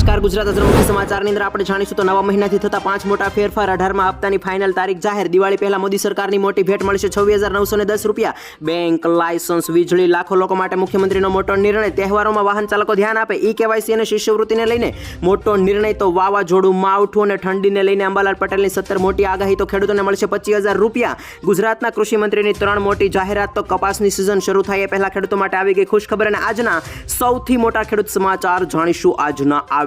નમસ્કાર, ગુજરાત અઝર મુખ્ય સમાચારની અંદર આપણે જાણીશું તો નવા મહિનાથી થતા પાંચ મોટા ફેરફાર અઢારમાં હપ્તાની ફાઇનલ તારીખ જાહેર. દિવાળી પહેલા મોદી સરકારની મોટી ભેટ મળશે છવ્વીસ હજાર નવસો ને દસ રૂપિયા. બેંક, લાયસન્સ, વીજળી, લાખો લોકો માટે મુખ્યમંત્રીનો મોટો નિર્ણય. તહેવારોમાં વાહન ચાલકો ધ્યાન આપે. ઈ કેવાયસી અને શિષ્યવૃત્તિને લઈને મોટો નિર્ણય તો વાવાઝોડું, માવઠું અને ઠંડીને લઈને અંબાલાલ પટેલની સત્તર મોટી આગાહી તો ખેડૂતોને મળશે પચીસ હજાર રૂપિયા. ગુજરાતના કૃષિમંત્રીની ત્રણ મોટી જાહેરાત તો કપાસની સિઝન શરૂ થાય એ પહેલા ખેડૂતો માટે આવી ગઈ ખુશખબર. અને આજના સૌથી મોટા ખેડૂત સમાચાર જાણીશું આજના આ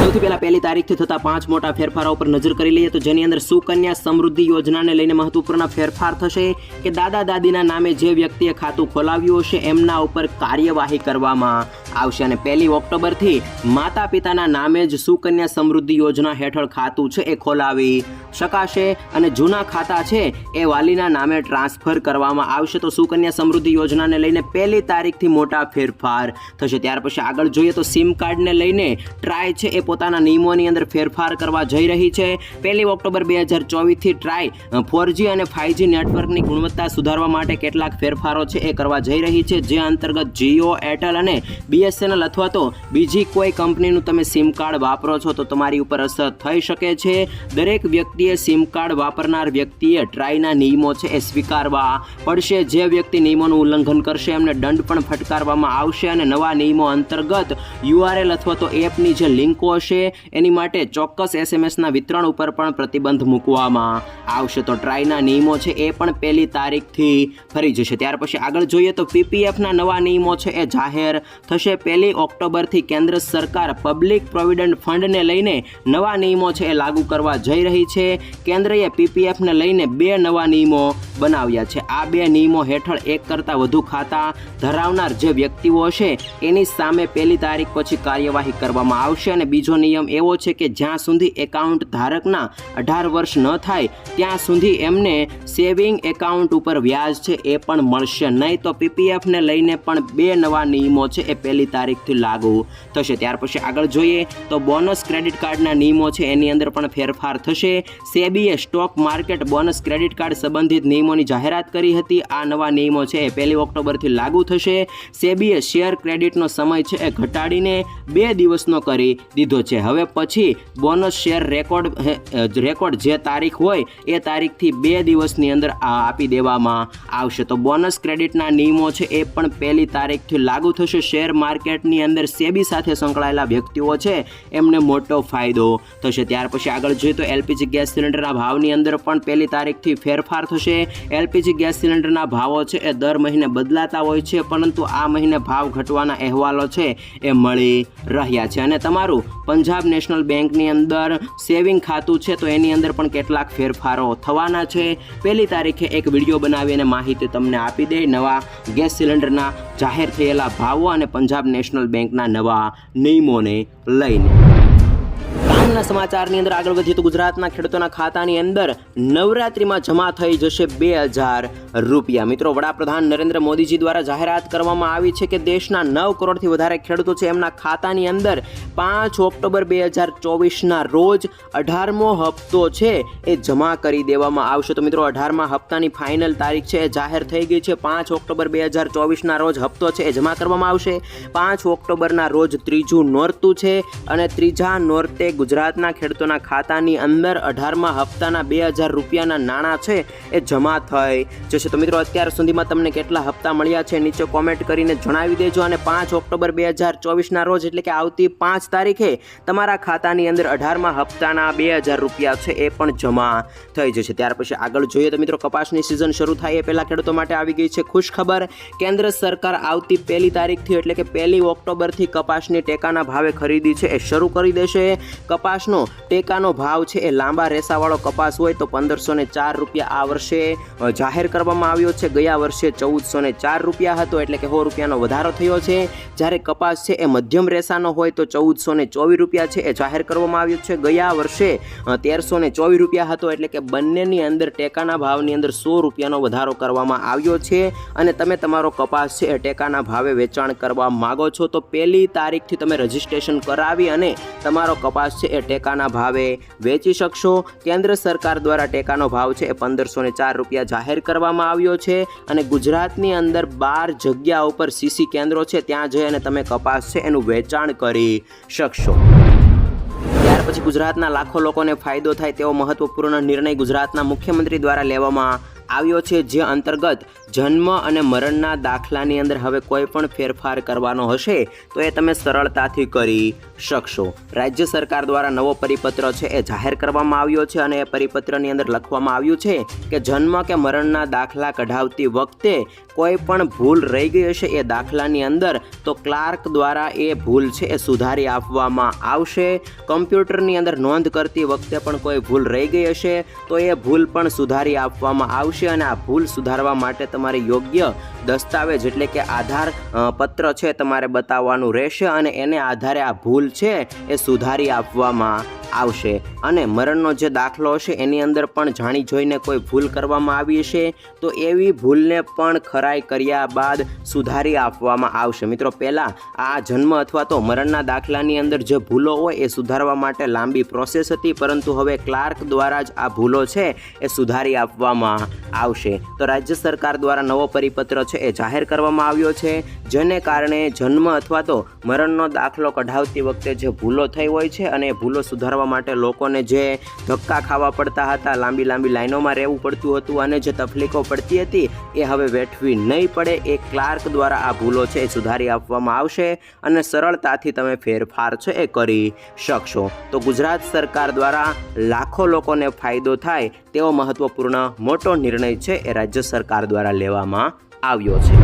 સૌથી પહેલા પહેલી તારીખથી થતા પાંચ મોટા ફેરફારો ઉપર નજર કરી લઈએ તો જેની અંદર સુકન્યા સમૃદ્ધિ યોજનાને લઈને મહત્વપૂર્ણ ફેરફાર થશે કે દાદા દાદીના નામે જે વ્યક્તિએ ખાતું ખોલાવ્યું હશે એમના ઉપર કાર્યવાહી કરવામાં આવશે. અને પહેલી ઓક્ટોબરથી માતા પિતાના નામે જ સુકન્યા સમૃદ્ધિ યોજના હેઠળ ખાતું છે એ ખોલાવી શકાશે. અને જૂના ખાતા છે એ વાલીના નામે ટ્રાન્સફર કરવામાં આવશે. તો સુકન્યા સમૃદ્ધિ યોજનાને લઈને પહેલી તારીખથી મોટા ફેરફાર થશે. ત્યાર પછી આગળ જોઈએ તો સિમ કાર્ડને લઈને ટ્રાય છે એ પોતાના નિયમોની અંદર ફેરફાર કરવા જઈ રહી છે. પહેલી ઓક્ટોબર બે હજાર ચોવીસથી ટ્રાય ફોરજી અને ફાઇવજી નેટવર્કની ગુણવત્તા સુધારવા માટે કેટલાક ફેરફારો છે એ કરવા જઈ રહી છે. જે અંતર્ગત જીઓ, એરટેલ અને બીએસએનએલ અથવા તો બીજી કોઈ કંપનીનું તમે સિમ કાર્ડ વાપરો છો તો તમારી ઉપર અસર થઈ શકે છે. દરેક વ્યક્તિએ સિમ કાર્ડ વાપરનાર વ્યક્તિએ ટ્રાયના નિયમો છે એ સ્વીકારવા પડશે. જે વ્યક્તિ નિયમોનું ઉલ્લંઘન કરશે એમને દંડ પણ ફટકારવામાં આવશે અને નવા નિયમો અંતર્ગત યુઆરએલ અથવા તો એપની જે લિંકો હશે એની માટે ચોક્કસ એસએમએસના વિતરણ ઉપર પણ પ્રતિબંધ મૂકવામાં આવશે. તો ટ્રાયના નિયમો છે એ પણ પહેલી તારીખથી ફરી જશે. ત્યાર પછી આગળ જોઈએ તો પીપીએફના નવા નિયમો છે એ જાહેર થશે. પહેલી ઓક્ટોબરથી કેન્દ્ર સરકાર પબ્લિક પ્રોવિડન્ટ ફંડને લઈને નવા નિયમો છે એ લાગુ કરવા જઈ રહી છે. કેન્દ્રએ પીપીએફને લઈને બે નવા નિયમો બનાવ્યા છે. આ બે નિયમો હેઠળ એક કરતાં વધુ ખાતા ધરાવનાર જે વ્યક્તિઓ હશે, એની સામે પહેલી તારીખ પછી કાર્યવાહી કરવામાં આવશે અને બીજો નિયમ એવો છે કે જ્યાં સુધી એકાઉન્ટ ધારકના અઢાર વર્ષ ન થાય, ત્યાં સુધી એમને સેવિંગ એકાઉન્ટ ઉપર વ્યાજ છે એ પણ મળશે. નહીં તો પીપીએફને લઈને પણ બે નવા નિયમો છે એ પહેલી તારીખથી લાગુ થશે. ત્યાર પછી આગળ જોઈએ તો બોનસ ક્રેડિટ કાર્ડના નિયમો છે, એની અંદર પણ ફેરફાર થશે. સેબીએ stock market bonus credit card સંબંધિત નિયમોની જાહેરાત કરી હતી. આ નવા નિયમો છે એ પહેલી ઓક્ટોબરથી લાગુ થશે. સેબીએ શેર ક્રેડિટનો સમય છે એ ઘટાડીને બે દિવસનો કરી દીધો છે. હવે પછી બોનસ શેર રેકોર્ડ રેકોર્ડ જે તારીખ હોય એ તારીખથી બે દિવસની અંદર આપી દેવામાં આવશે. તો બોનસ ક્રેડિટના નિયમો છે એ પણ પહેલી તારીખથી લાગુ થશે. શેર માર્કેટની અંદર સેબી સાથે સંકળાયેલા વ્યક્તિઓ છે એમને મોટો ફાયદો થશે. ત્યાર પછી આગળ જોઈએ તો એલપીજી ગેસ સિલિન્ડરના ભાવની અંદર પણ પહેલી તારીખથી ફેરફાર થશે. એલપીજી ગેસ સિલિન્ડરના ભાવો છે, એ દર મહિને બદલાતા હોય છે, પરંતુ આ મહિને ભાવ ઘટવાના અહેવાલો છે, એ મળી રહ્યા છે. અને તમારું પંજાબ નેશનલ બેંકની અંદર સેવિંગ ખાતું છે, તો એની અંદર પણ કેટલાક ફેરફારો થવાના છે. પહેલી તારીખે એક વીડિયો બનાવી અને માહિતી તમને આપી દે. નવા ગેસ સિલિન્ડરના જાહેર થયેલા ભાવો અને પંજાબ નેશનલ બેંકના નવા નિયમોને લઈને. કામના સમાચારની અંદર આગળ વધીએ તો ગુજરાતના ખેડૂતોના ખાતાની અંદર નવરાત્રિમાં જમા થઈ જશે બે હજાર રૂપિયા. મિત્રો, વડાપ્રધાન નરેન્દ્ર મોદીજી દ્વારા જાહેરાત કરવામાં આવી છે કે દેશના નવ કરોડથી વધારે ખેડૂતો છે એમના ખાતાની અંદર પાંચ ઓક્ટોબર બે હજાર ચોવીસના રોજ અઢારમો હપ્તો છે એ જમા કરી દેવામાં આવશે. તો મિત્રો, અઢારમા હપ્તાની ફાઇનલ તારીખ છે, એ જાહેર થઈ ગઈ છે. પાંચ ઓક્ટોબર બે હજાર ચોવીસના રોજ હપ્તો છે, એ જમા કરવામાં આવશે. પાંચ ઓક્ટોબરના રોજ ત્રીજું નોરતું છે અને ત્રીજા નોરતે ગુજરાતના ખેડૂતોના ખાતાની અંદર અઢારમા હપ્તાના બે હજાર રૂપિયાના નાણાં છે, એ જમા થઈ. જશે તો મિત્રો, અત્યાર સુધીમાં તમને કેટલા હપ્તા મળ્યા છે નીચે કોમેન્ટ કરીને જણાવી દેજો અને પાંચ ઓક્ટોબર બે હજાર ચોવીસના રોજ, એટલે કે આવતી પાંચ તારીખે, તમારા ખાતાની અંદર અઢારમા હપ્તાના બે હજાર રૂપિયા છે, એ પણ જમા થઈ જશે. ત્યાર પછી આગળ જોઈએ તો મિત્રો, કપાસની સિઝન શરૂ થાય એ પહેલાં ખેડૂતો માટે આવી ગઈ છે ખુશ ખબર. કેન્દ્ર સરકાર આવતી પહેલી તારીખથી, એટલે કે પહેલી ઓક્ટોબરથી કપાસની ટેકાના ભાવે ખરીદી છે, એ શરૂ કરી દેશે. કપાસનો ટેકાનો ભાવ છે એ લાંબા રેસાવાળો કપાસ હોય તો પંદરસો ને ચાર રૂપિયા આ વર્ષે જાહેર કરવામાં આવ્યો છે. ગયા વર્ષે ચૌદસો ને ચાર રૂપિયા હતો એટલે કે સો રૂપિયાનો વધારો થયો છે. જ્યારે કપાસ છે એ મધ્યમ રેસાનો હોય તો ચૌદસો ને ચોવીસ રૂપિયા છે એ જાહેર કરવામાં આવ્યો છે. ગયા વર્ષે તેરસો ને ચોવીસ રૂપિયા હતો એટલે કે બંનેની અંદર ટેકાના ભાવની અંદર સો રૂપિયાનો વધારો કરવામાં આવ્યો છે. અને તમે તમારો કપાસ છે એ ટેકાના ભાવે વેચાણ કરવા માગો છો તો પહેલી તારીખથી તમે રજીસ્ટ્રેશન કરાવી અને તમારો કપાસ છે એ ટેકાના ભાવે વેચી શકશો. કેન્દ્ર સરકાર દ્વારા ટેકાનો ભાવ છે એ પંદરસો ચાર રૂપિયા જાહેર કરવામાં આવ્યો છે અને ગુજરાતની અંદર બાર જગ્યા ઉપર સીસી કેન્દ્રો છે, ત્યાં જઈ અને તમે કપાસ છે એનું વેચાણ કરી શકશો. ત્યાર પછી ગુજરાતના લાખો લોકોને ફાયદો થાય તેવો મહત્વપૂર્ણ નિર્ણય ગુજરાતના મુખ્યમંત્રી દ્વારા લેવામાં આવ્યો છે જે અંતર્ગત જન્મ અને મરણના દાખલાની અંદર હવે કોઈ પણ ફેરફાર કરવાનો હશે, તો એ તમે સરળતાથી કરી શકશો. રાજ્ય સરકાર દ્વારા નવો પરિપત્ર છે એ જાહેર કરવામાં આવ્યો છે અને એ પરિપત્રની અંદર લખવામાં આવ્યું છે કે જન્મ કે મરણના દાખલા કઢાવતી વખતે કોઈ પણ ભૂલ રહી ગઈ હશે એ દાખલાની અંદર, તો ક્લાર્ક દ્વારા એ ભૂલ છે એ સુધારી આપવામાં આવશે. કમ્પ્યુટરની અંદર નોંધ કરતી વખતે પણ કોઈ ભૂલ રહી ગઈ હશે, તો એ ભૂલ પણ સુધારી આપવામાં આવશે. અને આ ભૂલ સુધારવા માટે તમારે યોગ્ય દસ્તાવેજ એટલે કે આધાર પત્ર છે તમારે બતાવવાનું રહેશે અને એને આધારે આ ભૂલ છે એ સુધારી આપવામાં આવશે. અને મરણનો જે દાખલો હશે, એની અંદર પણ જાણી જોઈને કોઈ ભૂલ કરવામાં આવી હશે, તો એવી ભૂલને પણ ખરાઈ કર્યા બાદ સુધારી આપવામાં આવશે. મિત્રો, પહેલાં આ જન્મ અથવા તો મરણના દાખલાની અંદર જે ભૂલો હોય, એ સુધારવા માટે લાંબી પ્રોસેસ હતી, પરંતુ હવે ક્લાર્ક દ્વારા જ આ ભૂલો છે, એ સુધારી આપવામાં આવશે. તો રાજ્ય સરકાર દ્વારા નવો પરિપત્ર છે, એ જાહેર કરવામાં આવ્યો છે, જેને કારણે જન્મ અથવા તો મરણનો દાખલો કઢાવતી વખતે જે ભૂલો થઈ હોય છે, અને ભૂલો સુધારવા માટે લોકોને જે ધક્કા ખાવા પડતા હતા, લાંબી લાંબી લાઈનોમાં રહેવું પડતું હતું અને જે તકલીફો પડતી હતી, એ હવે વેઠવી નહીં પડે. એ ક્લાર્ક દ્વારા આ ભૂલો છે એ સુધારી આપવામાં આવશે અને સરળતાથી તમે ફેરફાર છે એ કરી શકશો. તો ગુજરાત સરકાર દ્વારા લાખો લોકોને ફાયદો થાય તેવો મહત્વપૂર્ણ મોટો નિર્ણય છે એ રાજ્ય સરકાર દ્વારા લેવામાં આવ્યો છે.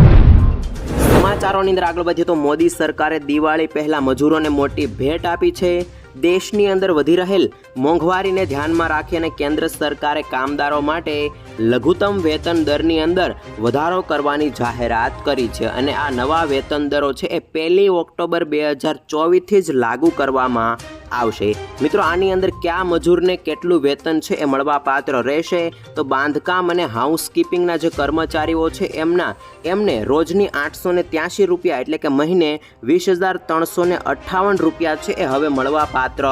સમાચારોની અંદર આગળ વધીએ તો મોદી સરકારે દિવાળી પહેલા મજૂરોને મોટી ભેટ આપી છે. દેશની અંદર વધી રહેલ મોંઘવારીને ધ્યાનમાં રાખી અને કેન્દ્ર સરકારે કામદારો માટે લઘુત્તમ વેતન દરની અંદર વધારો કરવાની જાહેરાત કરી છે અને આ નવા વેતન દરો છે એ પહેલી ઓક્ટોબર બે હજાર ચોવીસથી જ લાગુ કરવામાં આવશે. મિત્રો, આની અંદર કયા મજૂરને કેટલું વેતન છે એ મળવા પાત્ર રહેશે? તો બાંધકામ અને હાઉસકીપિંગના જે કર્મચારીઓ છે એમના, એમને રોજની આઠસો ને ત્યાંશી રૂપિયા એટલે કે મહિને વીસ હજાર ત્રણસો ને અઠ્ઠાવન રૂપિયા છે એ હવે મળવા પાત્ર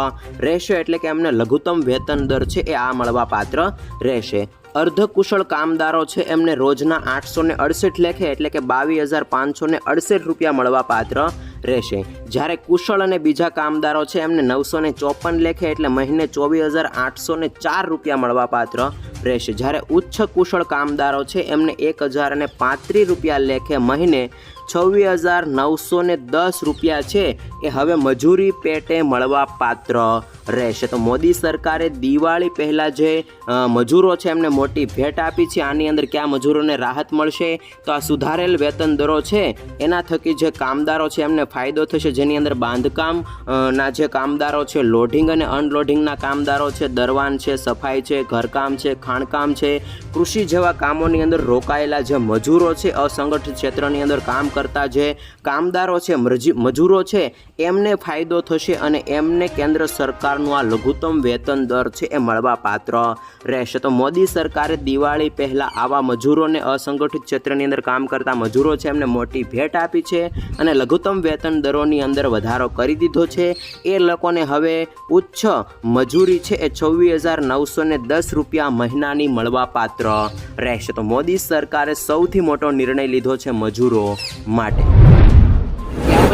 રહેશે. એટલે કે એમને લઘુત્તમ વેતન દર છે એ આ મળવા પાત્ર રહેશે. અર્ધકુશળ કામદારો છે. એમને રોજના આઠસો ને અડસઠ લેખે એટલે કે બાવીસ હજાર પાંચસો ને અડસઠ રૂપિયા મળવા પાત્ર રહેશે. જ્યારે કુશળ અને બીજા કામદારો છે, એમને નવસો ને ચોપન લેખે એટલે મહિને ચોવીસ હજાર આઠસો ને ચાર રૂપિયા મળવા પાત્ર રહેશે. જ્યારે ઉચ્ચ કુશળ કામદારો છે, એમને એક હજાર અને પાંત્રીસ રૂપિયા લેખે મહિને છવ્વીસ હજાર નવસો ને દસ રૂપિયા છે. એ હવે મજૂરી પેટે મળવા પાત્ર રહેશે. તો મોદી સરકારે દિવાળી પહેલાં જે મજૂરો છે એમને મોટી ભેટ આપી છે. આની અંદર કયા મજૂરોને રાહત મળશે? તો આ સુધારેલ વેતન દરો છે. એના થકી જે કામદારો છે એમને ફાયદો થશે. જેની અંદર બાંધકામ ના જે કામદારો છે લોડિંગ અને અનલોડિંગના કામદારો છે, દરવાન છે, સફાઈ છે, ઘરકામ છે, ખાણકામ છે, કૃષિ જેવા કામોની અંદર રોકાયેલા જે મજૂરો છે, અસંગઠિત ક્ષેત્રની અંદર કામ કરતા જે કામદારો છે મજૂરો છે, એમને ફાયદો થશે અને એમને કેન્દ્ર સરકારનું આ લઘુત્તમ વેતન દર છે એ મળવા પાત્ર રહેશે. તો મોદી સરકારે દિવાળી પહેલાં આવા મજૂરોને અસંગઠિત ક્ષેત્રની અંદર કામ કરતા મજૂરો છે એમને મોટી ભેટ આપી છે અને લઘુત્તમ વેતન દરોની અંદર વધારો કરી દીધો છે. એ લોકોને હવે ઉચ્ચ મજૂરી છે એ છવ્વીસ હજાર નવસો ને દસ રૂપિયા મહિનાની મળવા પાત્ર રહેશે. તો મોદી સરકારે સૌથી મોટો નિર્ણય લીધો છે મજૂરો માટે.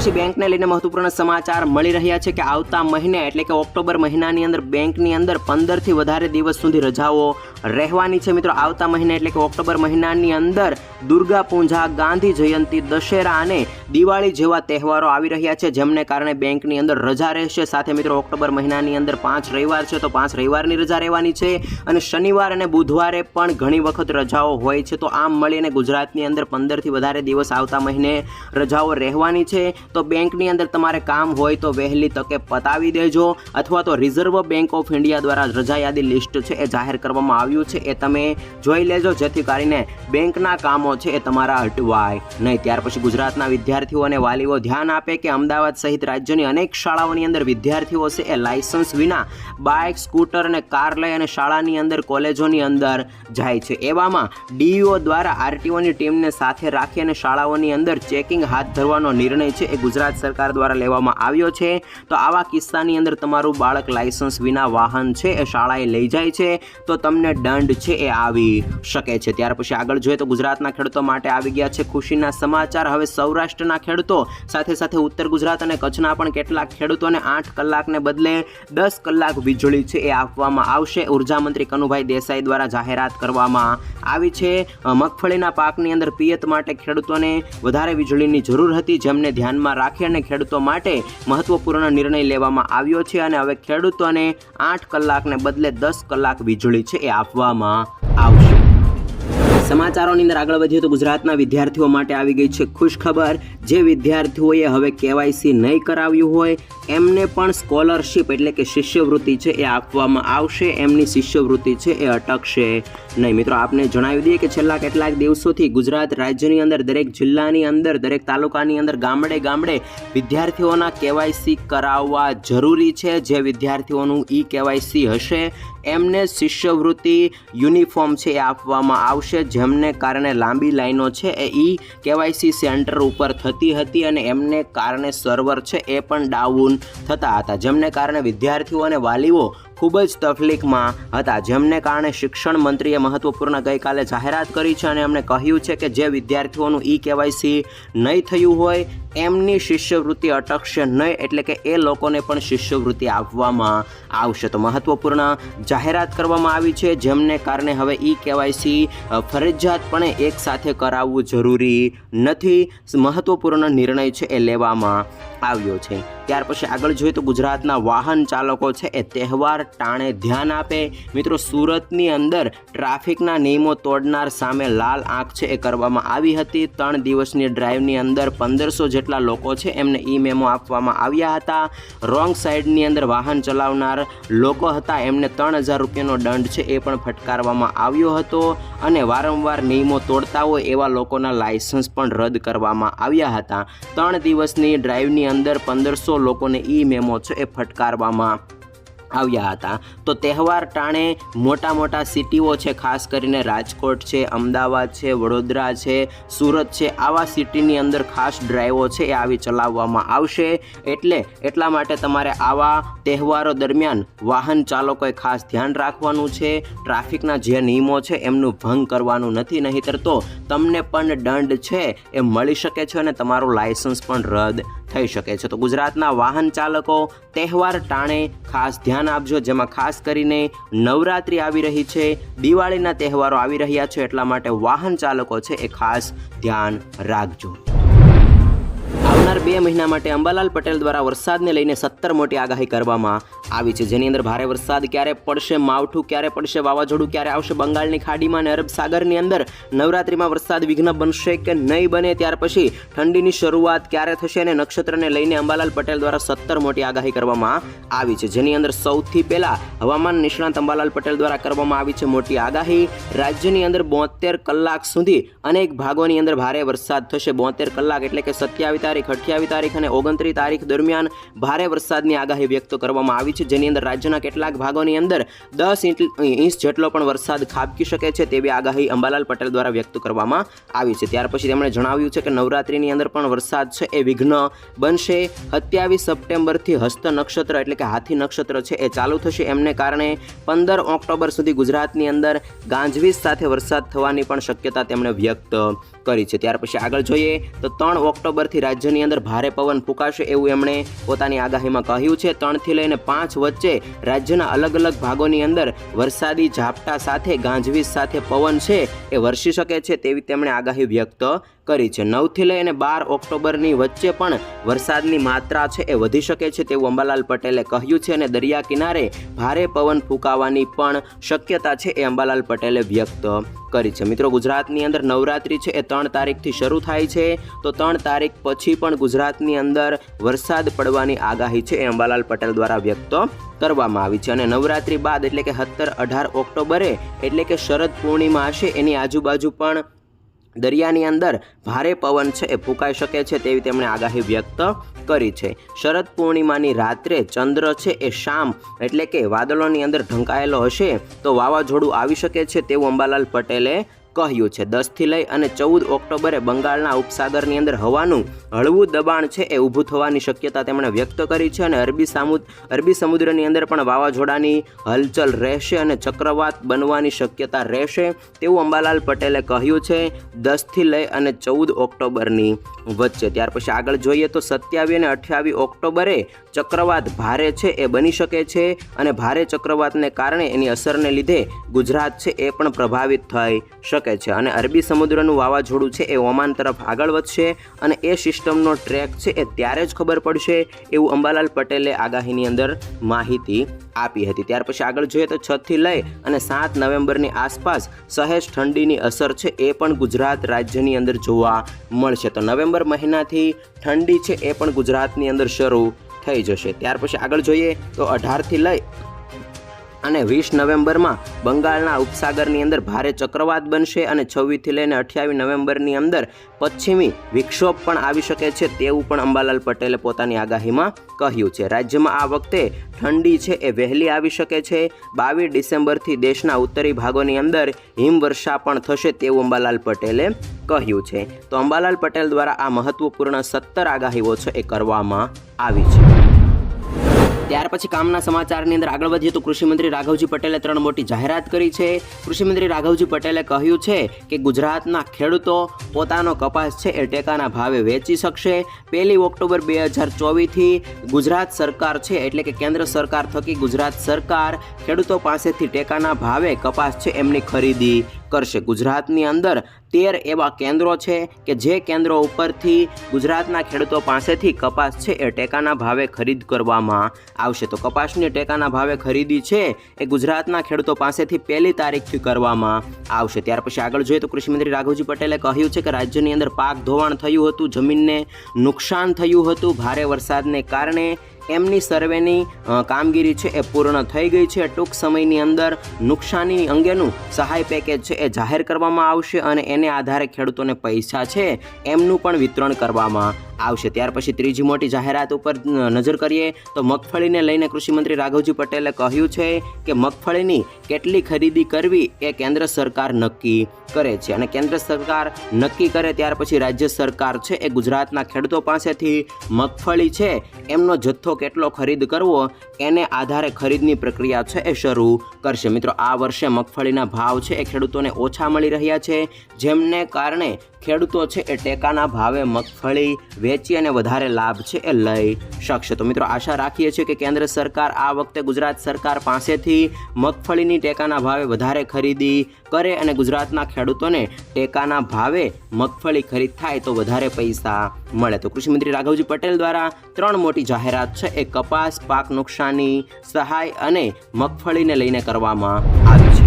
પછી બેંકને લઈને મહત્વપૂર્ણ સમાચાર મળી રહ્યા છે કે આવતા મહિને એટલે કે ઓક્ટોબર મહિનાની અંદર બેંકની અંદર પંદરથી વધારે દિવસ સુધી રજાઓ રહેવાની છે. મિત્રો, આવતા મહિને એટલે કે ઓક્ટોબર મહિનાની અંદર દુર્ગા પૂજા, ગાંધી જયંતિ, દશેરા અને દિવાળી જેવા તહેવારો આવી રહ્યા છે, જેમને કારણે બેંકની અંદર રજા રહેશે. સાથે મિત્રો, ઓક્ટોબર મહિનાની અંદર પાંચ રવિવાર છે, તો પાંચ રવિવારની રજા રહેવાની છે અને શનિવાર અને બુધવારે પણ ઘણી વખત રજાઓ હોય છે. તો આમ મળીને ગુજરાતની અંદર પંદરથી વધારે દિવસ આવતા મહિને રજાઓ રહેવાની છે. તો બેંકની અંદર તમારે કામ હોય તો વહેલી તકે પતાવી દેજો અથવા તો રિઝર્વ બેંક ઓફ ઇન્ડિયા દ્વારા રજા યાદી લિસ્ટ છે એ જાહેર કરવામાં આવ્યું છે. એ તમે જોઈ લેજો, જેથી કરીને બેંકના કામો છે એ તમારા અટવાય. નહીં, ત્યાર પછી ગુજરાતના વિદ્યાર્થીઓ અને વાલીઓ ધ્યાન આપે કે અમદાવાદ સહિત રાજ્યની અનેક શાળાઓની અંદર વિદ્યાર્થીઓ છે એ લાયસન્સ વિના બાઇક, સ્કૂટર અને કાર લઈ અને શાળાની અંદર કોલેજોની અંદર જાય છે. એવામાં ડીઈઓ દ્વારા આરટીઓની ટીમને સાથે રાખી અને શાળાઓની અંદર ચેકિંગ હાથ ધરવાનો નિર્ણય છે એ ગુજરાત સરકાર દ્વારા લેવામાં આવ્યો છે. તો આવા કિસ્સાની અંદર તમારું બાળક લાયસન્સ વિના વાહન છે, એ શાળાએ લઈ જાય છે, તો તમને દંડ છે એ આવી શકે છે. ત્યાર પછી આગળ જોઈએ તો ગુજરાતના ખેડૂતો માટે આવી ગયા છે ખુશીના સમાચાર. હવે સૌરાષ્ટ્રના ખેડૂતો સાથે સાથે ઉત્તર ગુજરાત અને કચ્છના પણ કેટલાક ખેડૂતોને આઠ કલાકને બદલે દસ કલાક વીજળી છે એ આપવામાં આવશે. ઉર્જામંત્રી કનુભાઈ દેસાઈ દ્વારા જાહેરાત કરવામાં આવી છે. મગફળીના પાકની અંદર પિયત માટે ખેડૂતોને વધારે વીજળીની જરૂર હતી, જેમને ધ્યાનમાં રાખી અને ખેડૂતો માટે મહત્વપૂર્ણ નિર્ણય લેવામાં આવ્યો છે અને હવે ખેડૂતોને આઠ કલાકને બદલે દસ કલાક વીજળી છે એ આપવામાં આવશે. સમાચારોની અંદર આગળ વધીએ તો ગુજરાતના વિદ્યાર્થીઓ માટે આવી ગઈ છે ખુશ ખબર જે વિદ્યાર્થીઓએ હવે કેવાયસી નહીં કરાવ્યું હોય એમને પણ સ્કોલરશિપ એટલે કે શિષ્યવૃત્તિ છે એ આપવામાં આવશે, એમની શિષ્યવૃત્તિ છે એ અટકશે નહીં. મિત્રો, આપને જણાવી દઈએ કે છેલ્લા કેટલાક દિવસોથી ગુજરાત રાજ્યની અંદર, દરેક જિલ્લાની અંદર, દરેક તાલુકાની અંદર ગામડે ગામડે વિદ્યાર્થીઓના કેવાયસી કરાવવા જરૂરી છે. જે વિદ્યાર્થીઓનું ઈ કેવાયસી હશે, એમને શિષ્યવૃત્તિ યુનિફોર્મ છે એ આપવામાં આવશે. જેમને કારણે લાંબી લાઈનો છે એ ઈ કેવાયસી સેન્ટર ઉપર થતી હતી અને એમને કારણે સર્વર છે એ પણ ડાઉન થતા હતા. જેમને કારણે વિદ્યાર્થીઓ અને વાલીઓ ખૂબ જ તકલીફમાં હતા. જેમને કારણે શિક્ષણ મંત્રીએ મહત્વપૂર્ણ ગઈકાલે જાહેરાત કરી છે અને એમણે કહ્યું છે કે જે વિદ્યાર્થીઓનું ઈ કેવાયસી નહીં થયું હોય એમની શિષ્યવૃત્તિ અટકશે નહીં, એટલે કે એ લોકોને પણ શિષ્યવૃત્તિ આપવામાં આવશે. તો મહત્વપૂર્ણ જાહેરાત કરવામાં આવી છે, જેમને કારણે હવે ઈ કેવાયસી ફરજિયાતપણે એક સાથે કરાવવું જરૂરી નથી. મહત્વપૂર્ણ નિર્ણય છે એ લેવામાં આવ્યો છે. ત્યાર પછી આગળ જોઈએ તો ગુજરાતના વાહન ચાલકો છે એ તહેવાર ટાણે ધ્યાન આપે. મિત્રો, સુરતની અંદર ટ્રાફિકના નિયમો તોડનાર સામે લાલ આંખ છે એ કરવામાં આવી હતી. ત્રણ દિવસની ડ્રાઈવની અંદર પંદરસો જેટલા લોકો છે એમને ઈ મેમો આપવામાં આવ્યા હતા. રોંગ સાઈડની અંદર વાહન ચલાવનાર લોકો હતા. એમને ત્રણ હજાર રૂપિયાનો દંડ છે એ પણ ફટકારવામાં આવ્યો હતો અને વારંવાર નિયમો તોડતા હોય એવા લોકોના લાયસન્સ પણ રદ કરવામાં આવ્યા હતા. ત્રણ દિવસની ડ્રાઈવની અંદર પંદરસો લોકોને ઈ મેમો છે એ ફટકારવામાં આવ્યા હતા. તો તહેવાર ટાણે મોટા મોટા સિટીઓ છે, ખાસ કરીને રાજકોટ છે, અમદાવાદ છે, વડોદરા છે, સુરત છે, આવા સિટીની અંદર ખાસ ડ્રાઈવો છે એ આવી ચલાવવામાં આવશે. એટલે એટલા માટે તમારે આવા તહેવારો દરમિયાન વાહન ચાલકોએ ખાસ ધ્યાન રાખવાનું છે. ટ્રાફિકના જે નિયમો છે એમનું ભંગ કરવાનું નથી, નહીંતર તો તમને પણ દંડ છે એ મળી શકે છે અને તમારું લાયસન્સ પણ રદ થઈ શકે છે. તો ગુજરાતના વાહન ચાલકો તહેવાર ટાણે ખાસ ધ્યાન આપજો. જેમાં ખાસ કરીને નવરાત્રિ આવી રહી છે. દિવાળીના તહેવારો આવી રહ્યા છે. એટલા માટે વાહન ચાલકો છે એ ખાસ ધ્યાન રાખજો. આવનાર બે મહિના માટે અંબાલાલ પટેલ દ્વારા વરસાદને લઈને સત્તર મોટી આગાહી કરવામાં આવી છે. જેની અંદર ભારે વરસાદ ક્યારે પડશે, માવઠું ક્યારે પડશે, વાવાઝોડું ક્યારે આવશે, બંગાળની ખાડીમાં અને અરબ સાગરની અંદર નવરાત્રિમાં વરસાદ વિઘ્ન બનશે કે નહીં બને, ત્યાર પછી ઠંડીની શરૂઆત ક્યારે થશે અને નક્ષત્રને લઈને અંબાલાલ પટેલ દ્વારા સત્તર મોટી આગાહી કરવામાં આવી છે. જેની અંદર સૌથી પહેલા હવામાન નિષ્ણાંત અંબાલાલ પટેલ દ્વારા કરવામાં આવી છે મોટી આગાહી. રાજ્યની અંદર બોતેર કલાક સુધી અનેક ભાગોની અંદર ભારે વરસાદ થશે. બોતેર કલાક એટલે કે સત્યાવીસ તારીખ અઠ્યાવીસ તારીખ અને ઓગણત્રીસ તારીખ દરમિયાન ભારે વરસાદની આગાહી વ્યક્ત કરવામાં આવી છે, જેની અંદર રાજ્યના કેટલાક ભાગોની અંદર દસ ઇંચ જેટલો પણ વરસાદ ખાબકી શકે છે તેવી આગાહી અંબાલાલ પટેલ દ્વારા વ્યક્ત કરવામાં આવી છે. ત્યાર પછી તેમણે જણાવ્યું છે કે નવરાત્રિની અંદર પણ વરસાદ છે એ વિઘ્ન બનશે. સત્યાવીસ સપ્ટેમ્બરથી હસ્ત નક્ષત્ર એટલે કે હાથી નક્ષત્ર છે એ ચાલુ થશે. એમને કારણે પંદર ઓક્ટોબર સુધી ગુજરાતની અંદર ગાંજવીજ સાથે વરસાદ થવાની પણ શક્યતા તેમણે વ્યક્ત કરી છે. ત્યાર પછી આગળ જોઈએ તો ત્રણ ઓક્ટોબરથી રાજ્યની અંદર ભારે પવન ફૂંકાશે એવું એમણે પોતાની આગાહીમાં કહ્યું છે. ત્રણથી લઈને પાંચ વચ્ચે રાજ્યના અલગ અલગ ભાગોની અંદર વરસાદી ઝાપટા સાથે ગાંજવીજ સાથે પવન છે એ વરસી શકે છે તેવી તેમણે આગાહી વ્યક્ત કરી છે. નવથી લઈ અને બાર ઓક્ટોબરની વચ્ચે પણ વરસાદની માત્રા છે એ વધી શકે છે તેવું અંબાલાલ પટેલે કહ્યું છે અને દરિયા કિનારે ભારે પવન ફૂંકાવાની પણ શક્યતા છે એ અંબાલાલ પટેલે વ્યક્ત કરી છે. મિત્રો, ગુજરાતની અંદર નવરાત્રિ છે એ ત્રણ તારીખથી શરૂ થાય છે. તો ત્રણ તારીખ પછી પણ ગુજરાતની અંદર વરસાદ પડવાની આગાહી છે એ અંબાલાલ પટેલ દ્વારા વ્યક્ત કરવામાં આવી છે. અને નવરાત્રિ બાદ એટલે કે સત્તર અઢાર ઓક્ટોબરે એટલે કે શરદ પૂર્ણિમા હશે એની આજુબાજુ પણ દરિયાની અંદર ભારે પવન છે એ ફૂંકાઈ શકે છે તેવી તેમણે આગાહી વ્યક્ત કરી છે. શરદ પૂર્ણિમાની રાત્રે ચંદ્ર છે એ શામ એટલે કે વાદળોની અંદર ઢંકાયેલો હશે તો વાવાઝોડું આવી શકે છે તેવું અંબાલાલ પટેલે કહ્યું છે. દસથી લઈ અને ચૌદ ઓક્ટોબરે બંગાળના ઉપસાગરની અંદર હવાનું હળવું દબાણ છે એ ઊભું થવાની શક્યતા તેમણે વ્યક્ત કરી છે અને અરબી સામુદ, અરબી સમુદ્રની અંદર પણ વાવાઝોડાની હલચલ રહેશે અને ચક્રવાત બનવાની શક્યતા રહેશે તેવું અંબાલાલ પટેલે કહ્યું છે. દસથી લઈ અને ચૌદ ઓક્ટોબરની વચ્ચે. ત્યાર પછી આગળ જોઈએ તો સત્યાવીસ અને અઠ્યાવીસ ઓક્ટોબરે ચક્રવાત ભારે છે એ બની શકે છે અને ભારે ચક્રવાતને કારણે એની અસરને લીધે ગુજરાત છે એ પણ પ્રભાવિત થઈ શકે છે અને અરબી સમુદ્રનું વાવાઝોડું છે એ ઓમાન તરફ આગળ વધશે અને એ સિસ્ટમનો ટ્રેક છે એ ત્યારે જ ખબર પડશે એવું અંબાલાલ પટેલે આગાહીની અંદર માહિતી આપી હતી. ત્યાર પછી આગળ જોઈએ તો છથી લઈ અને સાત નવેમ્બરની આસપાસ સહેજ ઠંડીની અસર છે એ પણ ગુજરાત રાજ્યની અંદર જોવા મળશે. તો નવેમ્બર મહિનાથી ઠંડી છે એ પણ ગુજરાતની અંદર શરૂ થઈ જશે. ત્યાર પછી આગળ જોઈએ તો અઢારથી લઈ અને વીસ નવેમ્બરમાં બંગાળના ઉપસાગરની અંદર ભારે ચક્રવાત બનશે અને છવ્વીસથી લઈને અઠ્યાવીસ નવેમ્બરની અંદર પશ્ચિમી વિક્ષોભ પણ આવી શકે છે તેવું પણ અંબાલાલ પટેલે પોતાની આગાહીમાં કહ્યું છે. રાજ્યમાં આ વખતે ઠંડી છે એ વહેલી આવી શકે છે. બાવીસ ડિસેમ્બરથી દેશના ઉત્તરી ભાગોની અંદર હિમવર્ષા પણ થશે તેવું અંબાલાલ પટેલે કહ્યું છે. તો અંબાલાલ પટેલ દ્વારા આ મહત્વપૂર્ણ સત્તર આગાહીઓ છે એ કરવામાં આવી છે. ત્યાર પછી કામના સમાચારની અંદર આગળ વધીએ તો કૃષિમંત્રી રાઘવજી પટેલે ત્રણ મોટી જાહેરાત કરી છે. કૃષિમંત્રી રાઘવજી પટેલે કહ્યું છે કે ગુજરાતના ખેડૂતો પોતાનો કપાસ છે એ ટેકાના ભાવે વેચી શકશે. પહેલી ઓક્ટોબર બે હજાર ચોવીસથી ગુજરાત સરકાર છે એટલે કે કેન્દ્ર સરકાર થકી ગુજરાત સરકાર ખેડૂતો પાસેથી ટેકાના ભાવે કપાસ છે એમની ખરીદી કરશે. ગુજરાતની અંદર તેર એવા કેન્દ્રો છે કે જે કેન્દ્રો ઉપરથી ગુજરાતના ખેડૂતો પાસેથી કપાસ છે એ ટેકાના ભાવે ખરીદ કરવામાં આવશે. તો કપાસની ટેકાના ભાવે ખરીદી છે એ ગુજરાતના ખેડૂતો પાસેથી પહેલી તારીખથી કરવામાં આવશે. ત્યાર પછી આગળ જોઈએ તો કૃષિમંત્રી રાઘવજી પટેલે કહ્યું છે કે રાજ્યની અંદર પાક ધોવાણ થયું હતું, જમીનને નુકસાન થયું હતું, ભારે વરસાદને કારણે એમની સર્વેની કામગીરી છે એ પૂર્ણ થઈ ગઈ છે. ટૂંક સમયની અંદર નુકસાની અંગેનું સહાય પેકેજ છે એ જાહેર કરવામાં આવશે અને એને આધારે ખેડૂતોને પૈસા છે એમનું પણ વિતરણ કરવામાં આવશે. ત્યાર પછી ત્રીજી મોટી જાહેરાત ઉપર નજર કરીએ તો મગફળીને લઈને કૃષિમંત્રી રાઘવજી પટેલે કહ્યું છે કે મગફળીની કેટલી ખરીદી કરવી એ કેન્દ્ર સરકાર નક્કી કરે છે અને કેન્દ્ર સરકાર નક્કી કરે ત્યાર પછી રાજ્ય સરકાર છે એ ગુજરાતના ખેડૂતો પાસેથી મગફળી છે એમનો જથ્થો કેટલો ખરીદ કરવો એને આધારે ખરીદની પ્રક્રિયા છે એ શરૂ કરશે. મિત્રો, આ વર્ષે મગફળીના ભાવ છે એ ખેડૂતોને ઓછા મળી રહ્યા છે, જેમને કારણે ખેડૂતો છે એ ટેકાના ભાવે મગફળી વેચી અને વધારે લાભ છે એ લઈ શકશે. તો મિત્રો આશા રાખીએ છીએ કે કેન્દ્ર સરકાર આ વખતે ગુજરાત સરકાર પાસેથી મગફળીની ટેકાના ભાવે વધારે ખરીદી કરે અને ગુજરાતના ખેડૂતોને ટેકાના ભાવે મગફળી ખરીદ થાય તો વધારે પૈસા મળે. તો કૃષિમંત્રી રાઘવજી પટેલ દ્વારા ત્રણ મોટી જાહેરાત છે. એ કપાસ, પાક નુકસાની, સહાય અને મગફળીને લઈને કરવામાં આવી છે.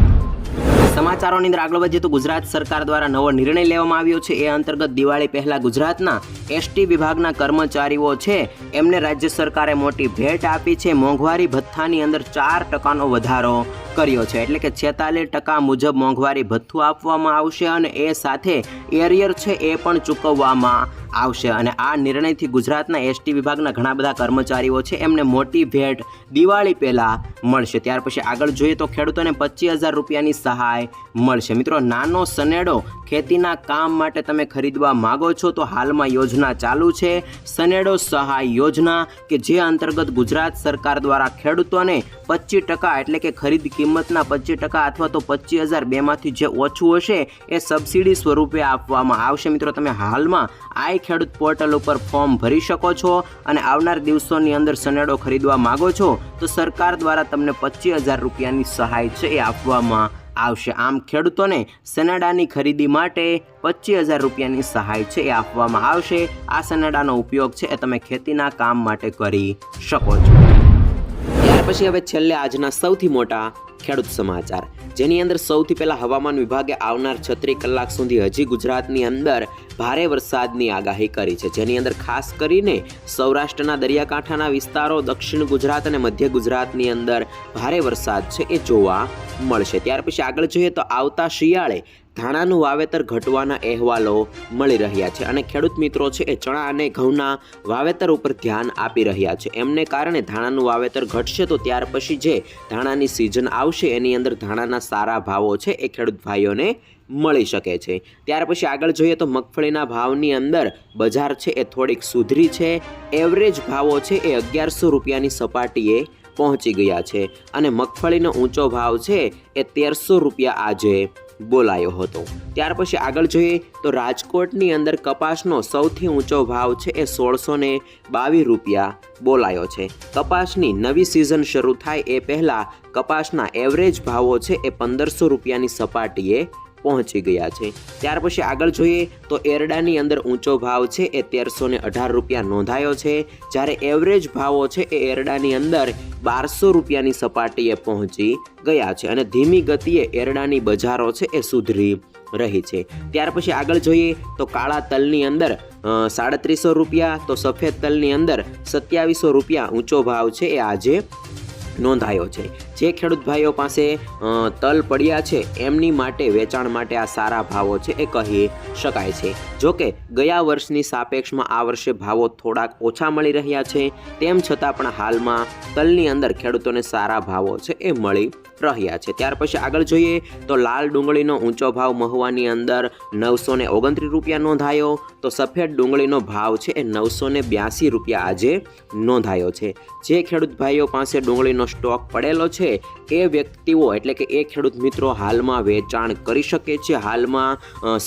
સમાચારોની અંદર આગળ વધીએ તો ગુજરાત સરકાર દ્વારા નવો નિર્ણય લેવામાં આવ્યો છે. એ અંતર્ગત દિવાળી પહેલા ગુજરાતના એસટી વિભાગના કર્મચારીઓ છે, એમને રાજ્ય સરકારે મોટી ભેટ આપી છે. મોંઘવારી ભથ્થાની અંદર ચાર ટકાનો વધારો કર્યો છે. એટલે કે છેતાલીસ ટકા મુજબ મોંઘવારી ભથ્થું આપવામાં આવશે અને એ સાથે એરિયર છે એ પણ ચૂકવવામાં આવશે અને આ નિર્ણયથી ગુજરાતના એસટી વિભાગના ઘણા બધા કર્મચારીઓ છે, એમને મોટી ભેટ દિવાળી પહેલાં મળશે. ત્યાર પછી આગળ જોઈએ તો ખેડૂતોને પચીસ હજાર રૂપિયાની સહાય મળશે. મિત્રો, નાનો સનેડો ખેતીના કામ માટે તમે ખરીદવા માગો છો તો હાલમાં યોજના ચાલુ છે. સનેડો સહાય યોજના કે જે અંતર્ગત ગુજરાત સરકાર દ્વારા ખેડૂતોને પચીસ ટકા એટલે કે ખરીદ કિંમતના પચીસ ટકા અથવા તો પચીસ હજાર બેમાંથી જે ઓછું હશે એ સબસિડી સ્વરૂપે આપવામાં આવશે. મિત્રો, તમે હાલમાં આઈ ખેડૂત પોર્ટલ ઉપર ફોર્મ ભરી શકો છો અને આવનાર દિવસોની અંદર સનેડો ખરીદવા માગો છો, તો સરકાર દ્વારા તમને પચીસ હજાર રૂપિયાની સહાય છે એ આપવામાં આવશે. આમ ખેડૂતોને સનેડાની ખરીદી માટે પચીસ હજાર રૂપિયાની સહાય છે એ આપવામાં આવશે. આ સનેડાનો ઉપયોગ છે એ તમે ખેતીના કામ માટે કરી શકો છો. ત્યાર પછી હવે છેલ્લે આજના સૌથી મોટા ખેડૂત સમાચાર. જેની અંદર સૌથી પહેલા હવામાન વિભાગે આવનાર છત્રીસ કલાક સુધી હજી ગુજરાતની અંદર ભારે વરસાદની આગાહી કરી છે. જેની અંદર ખાસ કરીને સૌરાષ્ટ્રના દરિયાકાંઠાના વિસ્તારો, દક્ષિણ ગુજરાત અને મધ્ય ગુજરાતની અંદર ભારે વરસાદ છે એ જોવા મળશે. ત્યાર પછી આગળ જોઈએ તો આવતા શિયાળે ધાણાનું વાવેતર ઘટવાના અહેવાલો મળી રહ્યા છે અને ખેડૂત મિત્રો છે એ ચણા અને ઘઉંના વાવેતર ઉપર ધ્યાન આપી રહ્યા છે. એમને કારણે ધાણાનું વાવેતર ઘટશે તો ત્યાર પછી જે ધાણાની સિઝન આવશે એની અંદર ધાણાના સારા ભાવો છે એ ખેડૂત ભાઈઓને મળી શકે છે. ત્યાર પછી આગળ જોઈએ તો મગફળીના ભાવની અંદર બજાર છે એ થોડીક સુધરી છે. એવરેજ ભાવો છે એ અગિયારસો રૂપિયાની સપાટીએ પહોંચી ગયા છે અને મગફળીનો ઊંચો ભાવ છે એ તેરસો રૂપિયા આજે બોલાયો હતો. ત્યાર પછી આગળ જોઈએ તો રાજકોટની અંદર કપાસનો સૌથી ઊંચો ભાવ છે એ સોળસો ને બાવીસ રૂપિયા બોલાયો છે. કપાસની નવી સિઝન શરૂ થાય એ પહેલાં કપાસના એવરેજ ભાવો છે એ પંદરસો રૂપિયાની સપાટીએ પહોંચી ગયા છે. ત્યાર પછી આગળ જોઈએ તો એરડાની અંદર ઊંચો ભાવ છે એ તેરસો અઢાર રૂપિયા નોંધાયો છે. જ્યારે એવરેજ ભાવો છે એ એરડાની અંદર બારસો રૂપિયાની સપાટીએ પહોંચી ગયા છે અને ધીમી ગતિએ એરડાની બજારો છે એ સુધરી રહી છે. ત્યાર પછી આગળ જોઈએ તો કાળા તલની અંદર સાડત્રીસો રૂપિયા, તો સફેદ તલની અંદર સત્યાવીસો રૂપિયા ઊંચો ભાવ છે એ આજે નોંધાયો છે. જે ખેડૂત ભાઈઓ પાસે તલ પડ્યા છે, એમની માટે વેચાણ માટે આ સારા ભાવો છે એ કહી શકાય છે. જો કે ગયા વર્ષની સાપેક્ષમાં આ વર્ષે ભાવો થોડાક ઓછા મળી રહ્યા છે, તેમ છતાં પણ હાલમાં તલની અંદર ખેડૂતોને સારા ભાવો છે એ મળી રહ્યા છે. ત્યાર પછી આગળ જોઈએ તો લાલ ડુંગળીનો ઊંચો ભાવ મહુવાની અંદર નવસો ને ઓગણત્રીસ રૂપિયા નોંધાયો, તો સફેદ ડુંગળીનો ભાવ છે એ નવસો ને બ્યાસી રૂપિયા આજે નોંધાયો છે. જે ખેડૂત ભાઈઓ પાસે ડુંગળીનો સ્ટોક પડેલો છે એ વ્યક્તિઓ એટલે કે એ ખેડૂત મિત્રો હાલમાં વેચાણ કરી શકે છે. હાલમાં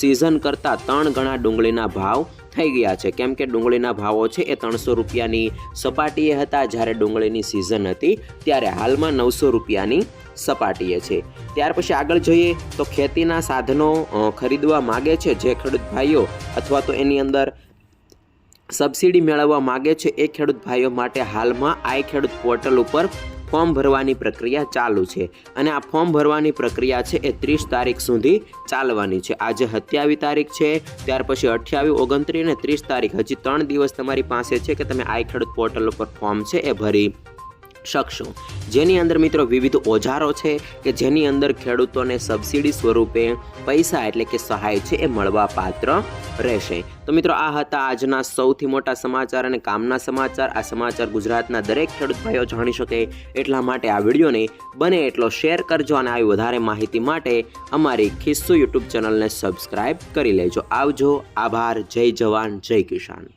સિઝન કરતાં ત્રણ ગણા ડુંગળીના ભાવ થઈ ગયા છે. કેમ કે ડુંગળીના ભાવો છે એ ત્રણસો રૂપિયાની સપાટીએ હતા. જ્યારે ડુંગળીની સિઝન હતી ત્યારે હાલમાં નવસો રૂપિયાની સપાટીએ છે. ત્યાર પછી આગળ જોઈએ તો ખેતીના સાધનો ખરીદવા માગે છે જે ખેડૂત ભાઈઓ અથવા તો એની અંદર સબસિડી મેળવવા માગે છે એ ખેડૂત ભાઈઓ માટે હાલમાં આઈ ખેડૂત પોર્ટલ ઉપર ફોર્મ ભરવાની પ્રક્રિયા ચાલુ છે અને આ ફોર્મ ભરવાની પ્રક્રિયા છે એ ત્રીસ તારીખ સુધી ચાલવાની છે. આજે સત્યાવીસ તારીખ છે, ત્યાર પછી અઠ્યાવીસ, ઓગણત્રીસ અને ત્રીસ તારીખ. હજી ત્રણ દિવસ તમારી પાસે છે કે તમે આઈ ખેડૂત પોર્ટલ ઉપર ફોર્મ છે એ ભરી શકશો. જેની અંદર મિત્રો વિવિધ ઓજારો છે કે જેની અંદર ખેડૂતોને સબસિડી સ્વરૂપે પૈસા એટલે કે સહાય છે એ મળવા પાત્ર રહેશે. તો મિત્રો આ હતા આજના સૌથી મોટા સમાચાર અને કામના સમાચાર. આ સમાચાર ગુજરાતના દરેક ખેડૂત ભાઈઓ જાણી શકે એટલા માટે આ વિડીયોને બને એટલો શેર કરજો અને આવી વધારે માહિતી માટે અમારી ખિસ્સુ યુટ્યુબ ચેનલને સબસ્ક્રાઈબ કરી લેજો. આવજો. આભાર. જય જવાન. જય કિસાન.